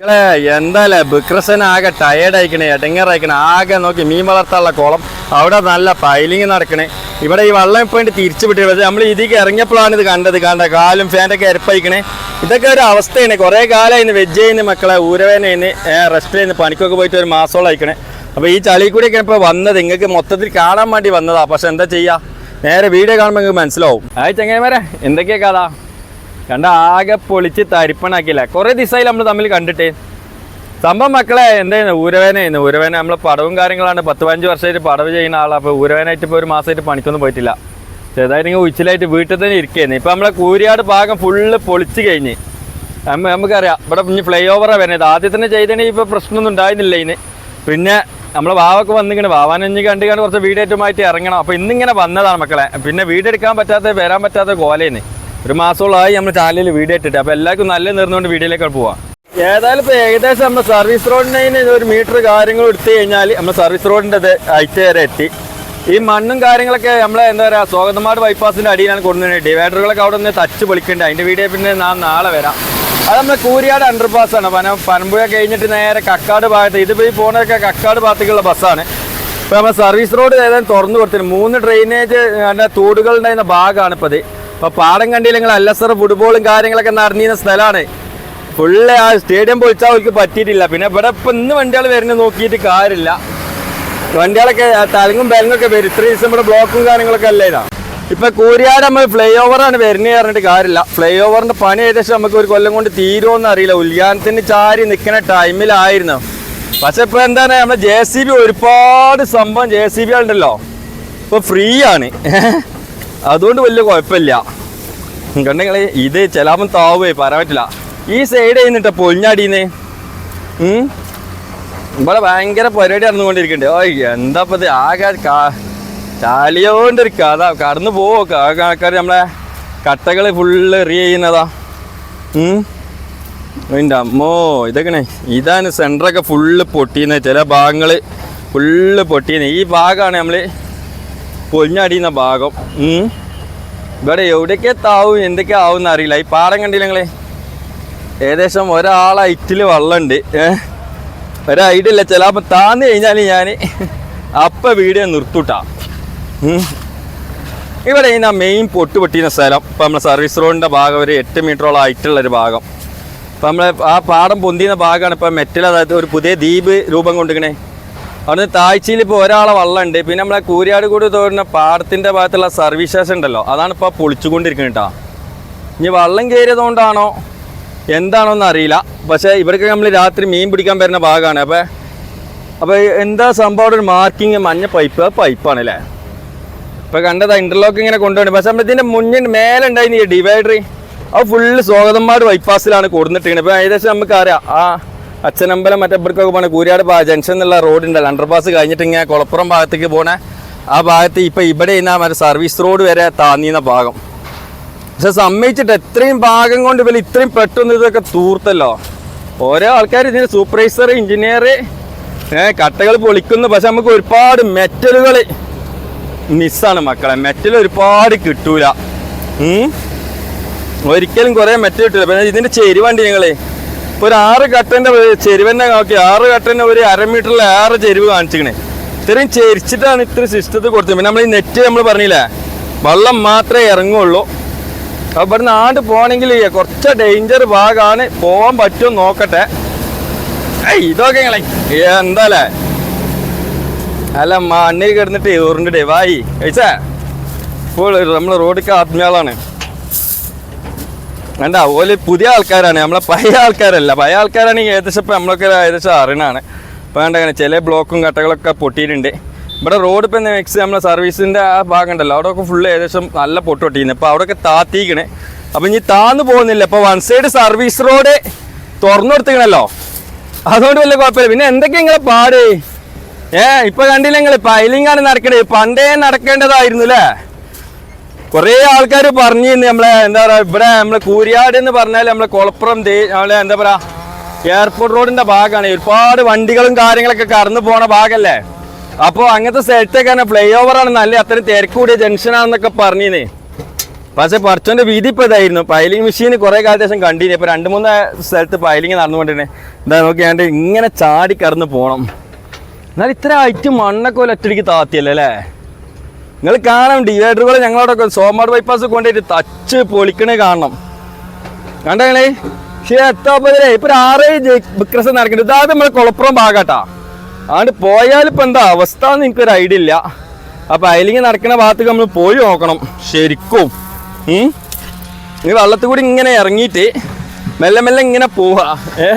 മക്കളെ എന്താല്ലേ ബിക്രസൻ ആകെ ടയേർഡ് അയക്കണേ എടങ്ങറായിക്കണേ. ആകെ നോക്കി മീൻ വളർത്താനുള്ള കുളം. അവിടെ നല്ല പൈലിങ് നടക്കണേ. ഇവിടെ ഈ വള്ളം ഇപ്പോൾ വേണ്ടി തിരിച്ചു പക്ഷേ നമ്മൾ ഇതിക്ക് ഇറങ്ങിയപ്പോഴാണ് ഇത് കണ്ടത്. കണ്ട കാലും ഫാനൊക്കെ എരപ്പയിക്കണേ ഇതൊക്കെ ഒരു അവസ്ഥയാണ്. കുറേ കാലമായിരുന്നു വെജ് ചെയ്യുന്ന മക്കളെ. ഊരവേനയിന്ന് റെസ്റ്റ് ചെയ്യുന്ന. പണിക്കൊക്കെ പോയിട്ട് ഒരു മാസമോളം അയക്കണേ അപ്പോൾ ഈ ചളി കൂടിയൊക്കെ ഇപ്പോൾ വന്നത് നിങ്ങൾക്ക് മൊത്തത്തിൽ കാണാൻ വേണ്ടി വന്നതാ. പക്ഷെ എന്താ ചെയ്യുക നേരെ വീഡിയോ കാണുമ്പോൾ നിങ്ങൾക്ക് മനസ്സിലാവും. ആ ചങ്ങന്മാരെ എന്തൊക്കെയാ കഥ? കണ്ട ആകെ പൊളിച്ച് തരിപ്പണാക്കിയില്ല? കുറേ ദിവസമായി നമ്മൾ തമ്മിൽ കണ്ടിട്ട്. സംഭവം മക്കളെ എന്തായിരുന്നു ഊരവേനായിരുന്നു ഊരവേന നമ്മൾ പടവും കാര്യങ്ങളാണ്. പത്ത് പതിനഞ്ച് വർഷമായിട്ട് പടവ് ചെയ്യുന്ന ആളാണ് അപ്പോൾ ഊരവേനായിട്ട് ഇപ്പോൾ ഒരു മാസമായിട്ട് പണിക്കൊന്നും പോയിട്ടില്ല. ചെറുതായിട്ട് ഉച്ചിലായിട്ട് വീട്ടിൽ തന്നെ ഇരിക്കുകയായിരുന്നു. ഇപ്പം നമ്മളെ കൂരിയാട് ഭാഗം ഫുള്ള് പൊളിച്ച് കഴിഞ്ഞ്. നമുക്കറിയാം. ഇവിടെ ഇനി ഫ്ലൈ ഓവറാണ് വരുന്നത്. ആദ്യം തന്നെ ചെയ്തതിന് ഇപ്പോൾ പ്രശ്നമൊന്നും ഉണ്ടായിരുന്നില്ല ഇതിന് പിന്നെ നമ്മളെ വാവൊക്കെ വന്നിങ്ങനെ വാവാനഞ്ഞ് കണ്ട് കണ്ട് കുറച്ച് വീഡിയോറ്റുമായിട്ട് ഇറങ്ങണം. അപ്പോൾ ഇന്നിങ്ങനെ വന്നതാണ് മക്കളെ. പിന്നെ വീടെടുക്കാൻ പറ്റാത്ത വരാൻ പറ്റാത്ത കോലേന്ന്. ഒരു മാസമുള്ളതായി നമ്മൾ ചാനലിൽ വീഡിയോ ഇട്ടിട്ട്. അപ്പോൾ എല്ലാവർക്കും നല്ല നിർന്നുകൊണ്ട് വീഡിയോയിലേക്ക് പോവാം. ഏതായാലും ഇപ്പോൾ ഏകദേശം നമ്മൾ സർവീസ് റോഡിന് ഒരു മീറ്റർ കാര്യങ്ങൾ എടുത്തു കഴിഞ്ഞാൽ നമ്മൾ സർവീസ് റോഡിന്റെ അയച്ചു വരെ എത്തി. ഈ മണ്ണും കാര്യങ്ങളൊക്കെ നമ്മളെ എന്താ പറയാ സ്വാഗതമാട് ബൈപ്പാസിന്റെ അടിയിലാണ് കൊണ്ടുവന്നത് ഡിവൈഡറുകളൊക്കെ അവിടെ നിന്ന് തച്ച് പൊളിക്കേണ്ടത് അതിന്റെ വീഡിയോ പിന്നെ ഞാൻ നാളെ വരാം. അത് നമ്മൾ കൂരിയാട് അണ്ടർപാസ് ആണ്. പന പനമ്പുഴ കഴിഞ്ഞിട്ട് നേരെ കക്കാട് ഭാഗത്ത്. ഇത് പോയി പോകുന്നതൊക്കെ കക്കാട് ഭാഗത്തേക്കുള്ള ബസ്സാണ് ഇപ്പോൾ നമ്മൾ സർവീസ് റോഡ് ഏതായാലും തുറന്നു കൊടുത്തിട്ടുണ്ട്. മൂന്ന് ഡ്രെയിനേജ് തൂടുകളുണ്ടായിരുന്ന ഭാഗമാണ് ഇപ്പോൾ അപ്പോൾ പാടം കണ്ടില്ലെങ്കിൽ അല്ലസർ ഫുട്ബോളും കാര്യങ്ങളൊക്കെ നടന്നിരുന്ന സ്ഥലമാണ്. ഫുള്ള് ആ സ്റ്റേഡിയം പൊളിച്ചാൽ അവർക്ക് പറ്റിയിട്ടില്ല. പിന്നെ ഇവിടെ ഇപ്പം ഇന്ന് വണ്ടികൾ വരുന്നത് നോക്കിയിട്ട് കാര്യമില്ല. വണ്ടികളൊക്കെ തലങ്ങും ബലങ്ങൊക്കെ വരും. ഇത്ര ദിവസം ഇവിടെ ബ്ലോക്കും കാര്യങ്ങളൊക്കെ അല്ലേ ഇതാ? ഇപ്പൊ കൂരിയാട് നമ്മൾ ഫ്ലൈ ഓവറാണ് വരുന്നത് പറഞ്ഞിട്ട് കാര്യമില്ല. ഫ്ലൈ ഓവറിന്റെ പണി ഏകദേശം നമുക്ക് ഒരു കൊല്ലം കൊണ്ട് തീരുമെന്ന് അറിയില്ല. ഉദ്യാനത്തിന് ചാരി നിൽക്കുന്ന ടൈമിലായിരുന്നു പക്ഷെ ഇപ്പൊ എന്താണ് നമ്മുടെ ജെ സി ബി ഒരുപാട് സംഭവം ജെ സി ബി ഉണ്ടല്ലോ ഇപ്പൊ ഫ്രീ ആണ്. അതുകൊണ്ട് വലിയ കുഴപ്പമില്ല. കണ്ടെങ്കിൽ ഇത് ചിലപ്പം താവേ പറയാൻ പറ്റില്ല. ഈ സൈഡ് ചെയ്യുന്നിട്ട പൊളിഞ്ഞാടീന്ന്? ഇവിടെ ഭയങ്കര പരിപാടി നടന്നുകൊണ്ടിരിക്കുന്നുണ്ട്. ഓ എന്താ ആകെ കാ- ഒരു അതാ കടന്നു പോവോ? ആൾക്കാർ നമ്മളെ കട്ടകൾ ഫുള്ള് എറിയ ചെയ്യുന്നതാ. എന്റെ അമ്മോ ഇതൊക്കെ ഇതാണ് സെന്ററൊക്കെ ഫുള്ള് പൊട്ടിയുന്നത് ചില ഭാഗങ്ങൾ ഫുള്ള് പൊട്ടിയുന്നത് ഈ ഭാഗമാണ് നമ്മൾ പൊളിഞ്ഞടിയുന്ന ഭാഗം. ഇവിടെ എവിടെയൊക്കെ താവും എന്തൊക്കെ ആവും എന്നറിയില്ല ഈ പാടം കണ്ടില്ല നിങ്ങൾ ഏകദേശം ഒരാളെ ഐറ്റിൽ വെള്ളമുണ്ട് ഒരു ഐഡിയ ഇല്ല. ചിലപ്പോൾ താന്ന് കഴിഞ്ഞാൽ ഞാൻ അപ്പം വീഡിയോ നിർത്തൂട്ടാ. ഇവിടെ ഈ മെയിൻ പൊട്ട് പൊട്ടിയുന്ന സ്ഥലം. ഇപ്പം നമ്മളെ സർവീസ് റോഡിന്റെ ഭാഗം ഒരു എട്ട് മീറ്ററോളം ആയിട്ടുള്ളൊരു ഭാഗം. ഇപ്പം നമ്മൾ ആ പാടം പൊന്തിയുന്ന ഭാഗമാണ് ഇപ്പം മെറ്റൽ അതായത് ഒരു പുതിയ ദ്വീപ് രൂപം കൊണ്ടിരിക്കണേ. അവിടുന്ന് താഴ്ചയിൽ ഇപ്പോൾ ഒരാളെ വള്ളമുണ്ട് പിന്നെ നമ്മളെ കൂരിയാട് കൂടി തോന്നുന്ന പാടത്തിന്റെ ഭാഗത്തുള്ള സർവീസ് സ്റ്റേഷൻ ഉണ്ടല്ലോ. അതാണ് ഇപ്പോൾ പൊളിച്ചുകൊണ്ടിരിക്കുന്നത് കേട്ടോ ഇനി വള്ളം കയറിയതുകൊണ്ടാണോ? എന്താണോ അറിയില്ല. പക്ഷേ ഇവർക്കൊക്കെ നമ്മൾ രാത്രി മീൻ പിടിക്കാൻ വരുന്ന ഭാഗമാണ്. അപ്പോൾ അപ്പോൾ എന്താ സംഭവം? ഒരു മാർക്കിങ് മഞ്ഞ പൈപ്പ് പൈപ്പാണ് അല്ലേ ഇപ്പോൾ കണ്ടതാ ഇന്റർലോക്ക് ഇങ്ങനെ കൊണ്ടുപോകണം പക്ഷേ നമ്മൾ ഇതിന്റെ മുന്നിൽ മേലെ ഉണ്ടായിരുന്നു ഈ ഡിവൈഡർ അത് ഫുള്ള് സ്വാഗതന്മാർ ബൈപ്പാസിലാണ് കൊടുത്തിട്ടിരിക്കുന്നത് ഇപ്പോൾ ഏകദേശം നമുക്കറിയാം. ആ അച്ഛനമ്പലം മറ്റേ ഇവിടേക്കൊക്കെ പോകണ കൂരിയാട് ജംഗ്ഷൻ എന്നുള്ള റോഡ് ഉണ്ടല്ലോ. അണ്ടർപാസ് കഴിഞ്ഞിട്ട് ഇങ്ങനെ കുളപ്പുറം ഭാഗത്തേക്ക് പോണ. ആ ഭാഗത്ത് ഇപ്പോൾ ഇവിടെ ഇന്ന മറ്റേ സർവീസ് റോഡ് വരെ താന്നിയുന്ന ഭാഗം. പക്ഷെ സമ്മതിച്ചിട്ട് എത്രയും ഭാഗം കൊണ്ട് ഇവർ ഇത്രയും പെട്ടെന്ന് ഇതൊക്കെ തൂർത്തല്ലോ. ഓരോ ആൾക്കാർ ഇതിന് സൂപ്പർവൈസർ എഞ്ചിനീയർ കട്ടകൾ പൊളിക്കുന്നു. പക്ഷെ നമുക്ക് ഒരുപാട് മെറ്റലുകൾ മിസ്സാണ് മക്കളെ. മെറ്റൽ ഒരുപാട് കിട്ടൂല. ഒരിക്കലും കുറേ മെറ്റൽ കിട്ടൂല. പിന്നെ ഇതിന്റെ ചെരുവണ്ടി ഇപ്പൊ ഒരു ആറ് കട്ടന്റെ ചെരുവന്നെ നോക്കി. ആറ് കട്ടന്റെ ഒരു അര മീറ്ററിൽ ആറ് ചെരുവ് കാണിച്ചിക്കണേ ഇത്രയും ചെരിച്ചിട്ടാണ് ഇത്ര സിസ്റ്റത്തിൽ കൊടുത്തത്. പിന്നെ നമ്മൾ ഈ നെറ്റ് നമ്മൾ പറഞ്ഞില്ലേ? വെള്ളം മാത്രമേ ഇറങ്ങുള്ളൂ. അപ്പം ഇവിടുന്ന് ആണ്ട് പോകണമെങ്കിൽ കുറച്ച് ഡേഞ്ചർ ഭാഗമാണ് പോകാൻ പറ്റും നോക്കട്ടെ. ഏയ് ഇതൊക്കെ നിങ്ങളെ എന്താല്ലേ അല്ല മണ്ണിൽ കിടന്നിട്ട് ഉരുണ്ടിട്ടേ വായി. കഴിച്ചാ? ഇപ്പോൾ നമ്മൾ റോഡിക്ക് ആത്മീയാളാണ്. വേണ്ട ഓൽ പുതിയ ആൾക്കാരാണ്. നമ്മളെ പഴയ ആൾക്കാരല്ല. പഴയ ആൾക്കാരാണെങ്കിൽ ഏകദേശം ഇപ്പം നമ്മളൊക്കെ ഏകദേശം അറിയണാണ് ഇപ്പം വേണ്ട അങ്ങനെ ചില ബ്ലോക്കും കട്ടകളൊക്കെ പൊട്ടിയിട്ടുണ്ട്. ഇവിടെ റോഡ് ഇപ്പം നെക്സ്റ്റ് നമ്മളെ സർവീസിന്റെ ആ ഭാഗം ഉണ്ടല്ലോ. അവിടെയൊക്കെ ഫുള്ള് ഏകദേശം നല്ല പൊട്ട് പൊട്ടിയിരുന്നു അപ്പോൾ അവിടെയൊക്കെ താത്തിക്കണേ അപ്പം ഇനി താന്ന് പോകുന്നില്ല. അപ്പോൾ വൺ സൈഡ് സർവീസ് റോഡ് തുറന്നു കൊടുത്തിക്കണല്ലോ അതുകൊണ്ട് വലിയ കുഴപ്പമില്ല. പിന്നെ എന്തൊക്കെ നിങ്ങളെ പാട്? ഏ ഇപ്പൊ കണ്ടില്ല നിങ്ങൾ പൈലിംഗ് ആണ് നടക്കണേ പണ്ടേ നടക്കേണ്ടതായിരുന്നു അല്ലേ? കുറേ ആൾക്കാർ പറഞ്ഞു നമ്മളെ എന്താ പറയാ ഇവിടെ നമ്മളെ കൂരിയാട് എന്ന് പറഞ്ഞാൽ നമ്മളെ കുളപ്പുറം നമ്മളെ എന്താ പറയാ എയർപോർട്ട് റോഡിന്റെ ഭാഗമാണ് ഒരുപാട് വണ്ടികളും കാര്യങ്ങളൊക്കെ കടന്നു പോണ ഭാഗല്ലേ? അപ്പോൾ അങ്ങനത്തെ സ്ഥലത്തേക്കാണ് ഫ്ലൈ ഓവർ ആണ്. നല്ല അത്രയും തിരക്ക് കൂടിയ ജംഗ്ഷനാണെന്നൊക്കെ പറഞ്ഞിന്. പക്ഷെ പറച്ചോന്റെ വീതി ഇപ്പൊ ഇതായിരുന്നു. പൈലിംഗ് മെഷീൻ കുറെ കാലത്തിന് ശേഷം കണ്ടിന്. ഇപ്പൊ രണ്ട് മൂന്ന് സ്ഥലത്ത് പൈലിംഗ് നടന്നുകൊണ്ടിരുന്നേ എന്താ നോക്കിയാണ്ട് ഇങ്ങനെ ചാടി കടന്ന് പോണം. എന്നാൽ ഇത്ര ഹൈറ്റ് മണ്ണൊക്കെ ഒറ്റടിക്ക് താത്തിയല്ലേ നിങ്ങൾ കാണാം ഡിവൈഡറുകൾ ഞങ്ങളോടൊക്കെ സോമാർ ബൈപ്പാസ് കൊണ്ടുപോയിട്ട് തച്ച് പൊളിക്കണേ കാണണം. കണ്ടേ പക്ഷേ എത്താപ്പതിലേ ഇപ്പൊ ആറേഴ് വിക്രസ് നടക്കുന്നുണ്ട് ഇതാ നമ്മളെ കുളപ്പുറം ഭാഗട്ടാ. അതുകൊണ്ട് പോയാൽ ഇപ്പൊ എന്താ അവസ്ഥ എന്ന് എനിക്കൊരു ഐഡിയ ഇല്ല. അപ്പൊ അയിലിങ്ങ് നടക്കുന്ന ഭാഗത്തേക്ക് നമ്മൾ പോയി നോക്കണം ശരിക്കും. ഈ വെള്ളത്തിൽ കൂടി ഇങ്ങനെ ഇറങ്ങിയിട്ട് മെല്ലെ മെല്ലെ ഇങ്ങനെ പോവാ. ഏ?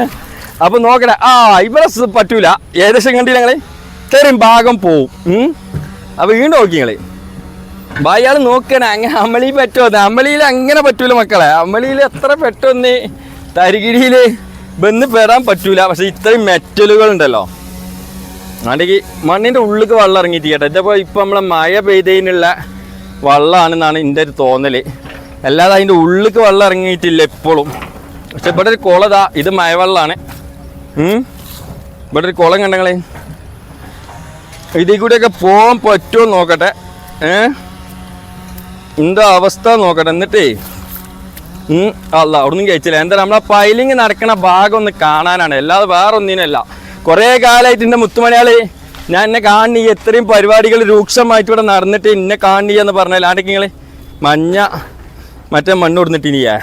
അപ്പൊ നോക്കട്ടെ. ആ ഇവിടെ പറ്റൂല. ഏകദേശം കണ്ടില്ല ഞങ്ങൾ ഇത്രയും ഭാഗം പോവും. അപ്പൊ വീണ്ടും നോക്കി ഞങ്ങൾ അയാൾ നോക്കണേ. അങ്ങനെ അമളി പറ്റുമോ? അമളിയിൽ അങ്ങനെ പറ്റൂല മക്കളെ. അമളിയിൽ എത്ര പെട്ടെന്ന് തരികിടിയിൽ ബന്ന് പെടാൻ പറ്റൂല. പക്ഷെ ഇത്രയും മെറ്റലുകൾ ഉണ്ടല്ലോ. ആണെങ്കിൽ മണ്ണിന്റെ ഉള്ളിലേക്ക് വെള്ളം ഇറങ്ങിയിട്ട് കേട്ടോ ഇതപ്പോൾ ഇപ്പം നമ്മളെ മഴ പെയ്തതിനുള്ള വെള്ളമാണെന്നാണ് എന്റെ ഒരു തോന്നൽ അല്ലാതെ അതിന്റെ ഉള്ളിലേക്ക് വെള്ളം ഇറങ്ങിയിട്ടില്ല എപ്പോഴും. പക്ഷെ ഇവിടെ ഒരു കുളതാ ഇത് മഴവെള്ളമാണ്. ഇവിടെ ഒരു കുളം കണ്ടങ്ങളെ ഇതിൽ കൂടെയൊക്കെ പോകാൻ പറ്റുമോ നോക്കട്ടെ. ഏഹ് എന്താ അവസ്ഥ നോക്കട്ടെ. എന്നിട്ടേ അല്ല അവിടുന്ന് കഴിച്ചില്ല എന്താ നമ്മളെ പൈലിങ് നടക്കണ ഭാഗം ഒന്ന് കാണാനാണ്. അല്ലാതെ വേറെ ഒന്നിനല്ല കുറേ കാലമായിട്ട് എന്റെ മുത്തുമലയാളി ഞാൻ എന്നെ കാണി എത്രയും പരിപാടികൾ രൂക്ഷമായിട്ട് ഇവിടെ നടന്നിട്ട് എന്നെ കാണി എന്ന് പറഞ്ഞാൽ ആണ്ടെങ്കിൽ നിങ്ങൾ മഞ്ഞ മറ്റേ മണ്ണ് കൊടുത്തിട്ടിനിയേ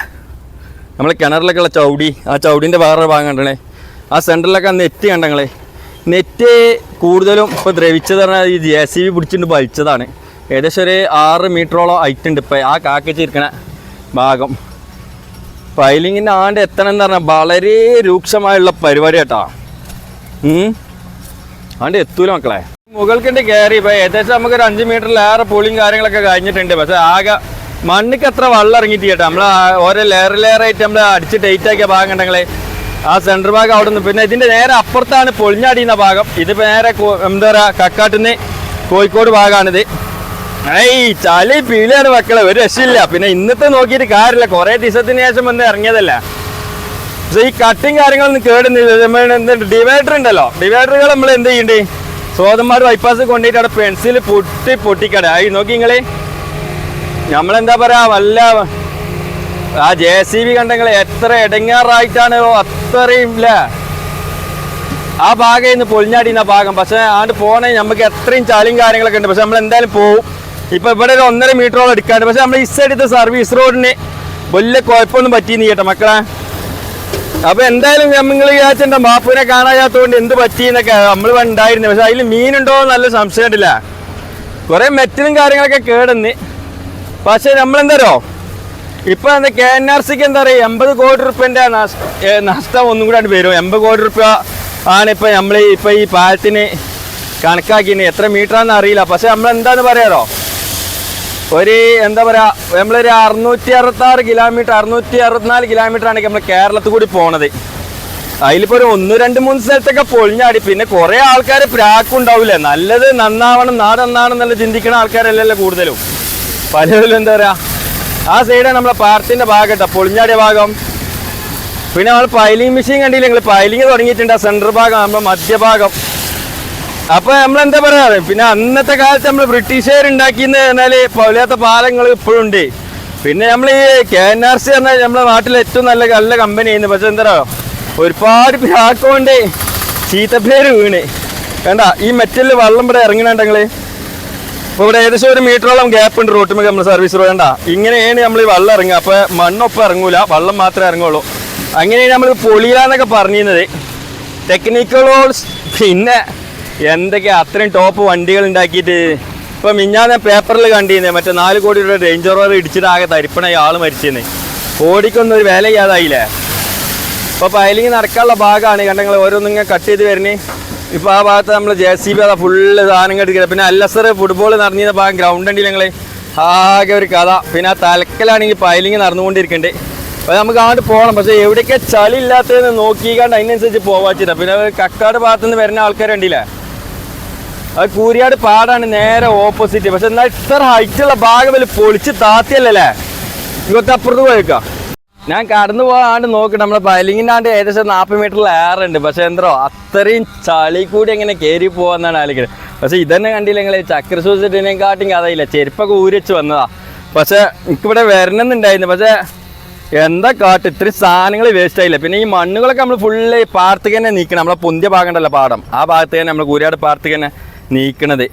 നമ്മളെ കിണറിലൊക്കെ ഉള്ള ചൗടി ആ ചൗടിന്റെ വേറെ ഭാഗം കണ്ടണേ. ആ സെന്ററിലൊക്കെ നെറ്റ് കണ്ടങ്ങളെ നെറ്റ് കൂടുതലും ഇപ്പോൾ ദ്രവിച്ചത് പറഞ്ഞാൽ ഈ ജെ സി ബി പിടിച്ചിട്ട് വലിച്ചതാണ്. ഏകദേശം ഒരു ആറ് മീറ്ററോളം ഹൈറ്റ് ഉണ്ട് ആ കാക്കച്ചിരിക്കണ ഭാഗം. പൈലിങ്ങിന്റെ ആണ്ട് എത്തണം എന്ന് പറഞ്ഞാൽ വളരെ രൂക്ഷമായുള്ള പരിപാടി കേട്ടോ. ആണ്ട് എത്തൂല മക്കളെ. മുകൾക്കിന്റെ കയറി ഇപ്പം ഏകദേശം നമുക്ക് ഒരു അഞ്ച് മീറ്ററിലേറെ പൊളിയും കാര്യങ്ങളൊക്കെ കഴിഞ്ഞിട്ടുണ്ട്. പക്ഷേ ആകെ മണ്ണിക്ക് എത്ര വെള്ളം കേട്ടോ. നമ്മൾ ഓരോ ലെയർ ലെയർ ആയിട്ട് നമ്മൾ അടിച്ച് ടൈറ്റ് ആക്കിയ ഭാഗം ഉണ്ടെങ്കിൽ ആ സെന്റർ ഭാഗം അവിടെ നിന്ന് പിന്നെ ഇതിന്റെ നേരെ അപ്പുറത്താണ് പൊളിഞ്ഞാടിയുന്ന ഭാഗം. ഇതിപ്പോൾ നേരെ എന്താ പറയുക കക്കാട്ടിന്ന് കോഴിക്കോട് ഭാഗമാണിത് ഏയ് ചളി പീലിയാണ് മക്കളെ ഒരു രക്ഷയില്ല. പിന്നെ ഇന്നത്തെ നോക്കിയിട്ട് കാര്യമില്ല. കുറെ ദിവസത്തിന് ശേഷം വന്ന് ഇറങ്ങിയതല്ല. പക്ഷെ ഈ കട്ടിങ് കാര്യങ്ങളൊന്നും കേടുന്നില്ല. ഡിവൈഡർ ഉണ്ടല്ലോ. ഡിവൈഡറുകൾ നമ്മൾ എന്ത് ചെയ്യണ്ടേ? സോദന്മാർ ബൈപ്പാസ് കൊണ്ടുപോയിട്ട് അവിടെ പെൻസിൽ പൊട്ടി പൊട്ടിക്കട. ആയി നോക്കി നിങ്ങളെ. നമ്മളെന്താ പറയാ വല്ല ആ ജെ സി ബി കണ്ടെങ്കിൽ എത്ര ഇടങ്ങാറായിട്ടാണ് അത്രയും ഇല്ല. ആ ഭാഗം ഇന്ന് പൊളിഞ്ഞാടിയുന്ന ഭാഗം. പക്ഷെ ആണ്ട് പോണേ നമുക്ക് എത്രയും ചളിയും കാര്യങ്ങളൊക്കെ ഉണ്ട്. പക്ഷെ നമ്മൾ എന്തായാലും പോവും. ഇപ്പൊ ഇവിടെ ഒരു ഒന്നര മീറ്ററോളം എടുക്കാണ്ട്. പക്ഷെ നമ്മൾ ഈ സൈഡത്തെ സർവീസ് റോഡിന് വലിയ കുഴപ്പമൊന്നും പറ്റിയെന്ന് കേട്ടോ മക്കളെ. അപ്പൊ എന്തായാലും നിങ്ങൾ വിചാരിച്ചെന്റെ ബാപ്പുവിനെ കാണാത്തതുകൊണ്ട് എന്ത് പറ്റിയെന്നൊക്കെ നമ്മൾ ഉണ്ടായിരുന്നു. പക്ഷെ അതിൽ മീനുണ്ടോ എന്ന് നല്ല സംശയമില്ല കുറെ മെറ്റലും കാര്യങ്ങളൊക്കെ കേടുന്ന്. പക്ഷെ നമ്മളെന്താരോ ഇപ്പൊ എന്താ കെ എൻ ആർ സിക്ക് എന്താ പറയുക? എൺപത് കോടി റുപ്യന്റെ നഷ്ടം ഒന്നും കൂടെ വരും. എൺപത് കോടി റുപ്യ ആണ് ഇപ്പൊ നമ്മൾ ഇപ്പൊ ഈ പാലത്തിന് കണക്കാക്കിന്. എത്ര മീറ്റർ ആണെന്ന് അറിയില്ല. പക്ഷെ നമ്മൾ എന്താന്ന് പറയാറോ ഒരു എന്താ പറയാ നമ്മളൊരു അറുന്നൂറ്റി അറുപത്തി ആറ് കിലോമീറ്റർ അറുന്നൂറ്റി അറുപത്തിനാല് കിലോമീറ്റർ ആണ് നമ്മൾ കേരളത്തിൽ കൂടി പോണത്. അതിലിപ്പോ ഒരു ഒന്ന് രണ്ട് മൂന്ന് സ്ഥലത്തൊക്കെ പൊളിഞ്ഞാടി. പിന്നെ കുറെ ആൾക്കാർ പ്രാക്കുണ്ടാവില്ലേ നല്ലത് നന്നാവണം നാട് നന്നാവണം ചിന്തിക്കുന്ന ആൾക്കാരല്ലല്ലോ കൂടുതലും. പലതിലും എന്താ പറയാ ആ സൈഡാണ് നമ്മളെ പാർട്ടിന്റെ ഭാഗം കേട്ടോ പൊളിഞ്ഞാടിയ ഭാഗം. പിന്നെ നമ്മൾ പൈലിംഗ് മെഷീൻ കണ്ടില്ല? നിങ്ങൾ പൈലിംഗ് തുടങ്ങിയിട്ടുണ്ട് ആ സെന്റർ ഭാഗം നമ്മുടെ മധ്യഭാഗം. അപ്പൊ നമ്മൾ എന്താ പറയാറ് പിന്നെ അന്നത്തെ കാലത്ത് നമ്മൾ ബ്രിട്ടീഷുകാർ ഉണ്ടാക്കിയെന്ന് പറഞ്ഞാൽ പൗലാത്ത പാലങ്ങൾ ഇപ്പോഴും ഉണ്ട്. പിന്നെ നമ്മൾ ഈ കെ എൻ ആർ സി പറഞ്ഞാൽ നമ്മുടെ നാട്ടിലെ ഏറ്റവും നല്ല നല്ല കമ്പനി ആയിരുന്നു. പക്ഷെ എന്താ ഒരുപാട് പിരാക്കൊണ്ട് ചീത്തപ്പേര് വീണ്. വേണ്ട ഈ മെറ്റലിൽ വെള്ളം ഇവിടെ ഇറങ്ങണുണ്ടെങ്കിൽ ഇപ്പൊ ഇവിടെ ഏകദേശം ഒരു മീറ്ററോളം ഗ്യാപ്പ് ഉണ്ട് റോട്ടിൽ നമ്മൾ സർവീസ് വേണ്ട ഇങ്ങനെയാണ് നമ്മൾ ഈ വെള്ളം ഇറങ്ങുക. അപ്പൊ മണ്ണൊപ്പം ഇറങ്ങൂല. വെള്ളം മാത്രമേ ഇറങ്ങുള്ളൂ. അങ്ങനെയാണ് നമ്മൾ പൊളിയാന്നൊക്കെ പറഞ്ഞിരുന്നത്. ടെക്നിക്കുകളോട് പിന്നെ എന്തൊക്കെ അത്രയും ടോപ്പ് വണ്ടികൾ ഉണ്ടാക്കിയിട്ട്? ഇപ്പൊ മിഞ്ഞാന്ന് പേപ്പറിൽ കണ്ടിരുന്നേ മറ്റേ നാല് കോടി രൂപ റേഞ്ച് റോവർ ഇടിച്ചിട്ട് ആകെ തരിപ്പണ ആൾ മരിച്ചെന്ന്. കോടിക്കൊന്നും ഒരു വില ചെയ്യാതായില്ലേ ഇപ്പൊ പൈലിങ് നടക്കാനുള്ള ഭാഗമാണ്. കണ്ടങ്ങൾ ഓരോന്നിങ്ങനെ കട്ട് ചെയ്ത് വരുന്നേ ഇപ്പൊ ആ ഭാഗത്ത് നമ്മൾ ജെ സി ബി അതാ ഫുള്ള് സാധനം കെട്ടിക്കുന്നത് പിന്നെ അല്ലസർ ഫുട്ബോൾ നടന്നിരുന്ന ഭാഗം ഗ്രൗണ്ട് ഉണ്ടെങ്കിൽ ഞങ്ങൾ ആകെ ഒരു കഥ. പിന്നെ ആ തലക്കലാണെങ്കിൽ പൈലിങ് നടന്നുകൊണ്ടിരിക്കുന്നുണ്ട്. അപ്പൊ നമുക്ക് അങ്ങോട്ട് പോകണം. പക്ഷെ എവിടെയൊക്കെ ചളി ഇല്ലാത്തതെന്ന് നോക്കിക്കാണ്ട് അതിനനുസരിച്ച് പോവാച്ചില്ല പിന്നെ കക്കാട് ഭാഗത്തുനിന്ന് വരുന്ന ആൾക്കാർ ഉണ്ടില്ലേ അത് കൂരിയാട് പാടാണ് നേരെ ഓപ്പോസിറ്റ് പക്ഷെ എന്നാൽ ഇത്ര ഹൈറ്റുള്ള ഭാഗം വലിയ പൊളിച്ച് താത്തിയല്ലേ ഇങ്ങോട്ട് അപ്പുറത്ത് പോയേക്കാം. ഞാൻ കടന്നു പോകാണ്ട് നോക്കട്ടെ നമ്മളെ ബൈലിങ്ങിന്റെ ആണ്ട് ഏകദേശം നാൽപ്പത് ഏറെ ഉണ്ട്. പക്ഷെ എന്തോ അത്രയും ചളി കൂടി എങ്ങനെ കയറി പോവാന്നാണ് ആലോചിക്കുന്നത് പക്ഷെ ഇതന്നെ കണ്ടില്ല നിങ്ങൾ ചക്ര സൂചിട്ടിനെക്കാട്ടും കഥയില്ല? ചെരുപ്പൊക്കെ ഊരിച്ച് വന്നതാ. പക്ഷെ എനിക്കിവിടെ വരണമെന്നുണ്ടായിരുന്നു. പക്ഷെ എന്താ കാട്ട് ഇത്രയും സാധനങ്ങൾ വേസ്റ്റ് ആയില്ല? പിന്നെ ഈ മണ്ണുകളൊക്കെ നമ്മൾ ഫുള്ള് പാർത്തിക്ക് തന്നെ നീക്കണം. നമ്മളെ പൊന്തിയ ഭാഗം ഉണ്ടല്ലോ പാടം. ആ ഭാഗത്ത് തന്നെ നമ്മൾ കൂരിയാട് പാർത്തിക്ക് തന്നെ നീക്കണത്.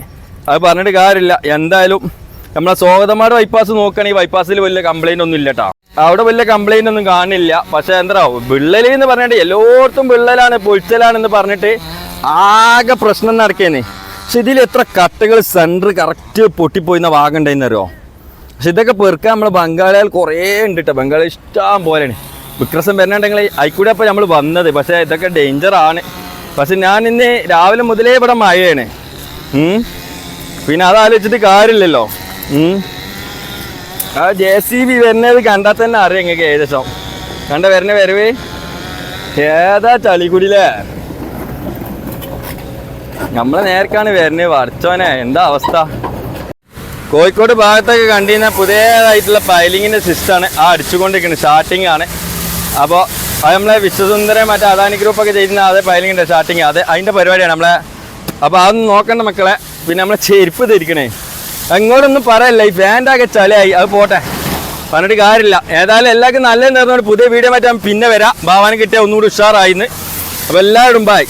അത് പറഞ്ഞിട്ട് കാര്യമില്ല. എന്തായാലും നമ്മളെ സ്വാഗതമാട് ബൈപ്പാസ് നോക്കുകയാണെങ്കിൽ ബൈപ്പാസിൽ വലിയ കംപ്ലൈന്റ് ഒന്നും ഇല്ല കേട്ടോ അവിടെ വലിയ കംപ്ലൈന്റ് ഒന്നും കാണില്ല. പക്ഷെ എന്താ വിള്ളൽ എന്ന് പറഞ്ഞിട്ട് എല്ലായിടത്തും വിള്ളലാണ് പൊഴിച്ചലാണെന്ന് പറഞ്ഞിട്ട് ആകെ പ്രശ്നം നടക്കേന്ന് പക്ഷെ ഇതിൽ എത്ര കട്ടകൾ സെന്റർ കറക്റ്റ് പൊട്ടിപ്പോയിന്ന ഭാഗം ഉണ്ടായിരുന്നറിയോ പക്ഷെ ഇതൊക്കെ പെറുക്കാൻ നമ്മൾ ബംഗാളികൾ കുറേ ഉണ്ട് കേട്ടോ ബംഗാളി ഇഷ്ടം പോലെയാണ്. വിക്രസം വരണുണ്ടെങ്കിൽ അതിക്കൂടെ അപ്പോൾ നമ്മൾ വന്നത്. പക്ഷേ ഇതൊക്കെ ഡേഞ്ചർ ആണ്. പക്ഷെ ഞാൻ ഇന്ന് രാവിലെ മുതലേ ഇവിടെ മഴയാണ്. പിന്നെ അത് ആലോചിച്ചിട്ട് കാര്യമില്ലല്ലോ ആ ജെ സി ബി വരുന്നത് കണ്ടാൽ തന്നെ അറിയാം നിങ്ങൾക്ക് ഏകദേശം. കണ്ട വരുന്ന വരവേ? ഏതാ ചളിക്കുടിയിലേ നമ്മളെ നേർക്കാണ് വരുന്നത് വരച്ചോനെ എന്താ അവസ്ഥ? കോഴിക്കോട് ഭാഗത്തൊക്കെ കണ്ടിരുന്ന പുതിയതായിട്ടുള്ള പൈലിങ്ങിന്റെ സിസ്റ്റമാണ് ആ അടിച്ചുകൊണ്ടിരിക്കുന്നത് സ്റ്റാർട്ടിംഗ് ആണ്. അപ്പോൾ അത് നമ്മളെ വിശ്വസുന്ദരം മറ്റേ അദാനി ഗ്രൂപ്പൊക്കെ ചെയ്യുന്ന അതേ പൈലിങ്ങിന്റെ സ്റ്റാർട്ടിങ് അതെ അതിന്റെ പരിപാടിയാണ് നമ്മളെ അപ്പോൾ അതൊന്നും നോക്കണ്ട മക്കളെ. പിന്നെ നമ്മളെ ചെരുപ്പ് ധരിക്കണേ. അങ്ങോട്ടൊന്നും പറയല്ല ഈ ഫാന്റൊക്കെ ചളിയായി. അത് പോട്ടെ. പറഞ്ഞിട്ട് കാര്യമില്ല. ഏതായാലും എല്ലാവർക്കും നല്ല നേർന്നുകൊണ്ട് പുതിയ വീഡിയോ മാറ്റാൻ പിന്നെ വരാം. ഭാവാനും കിട്ടിയ ഒന്നുകൂടി ഉഷാറായിന്ന്. അപ്പോൾ എല്ലാവരും ബായ്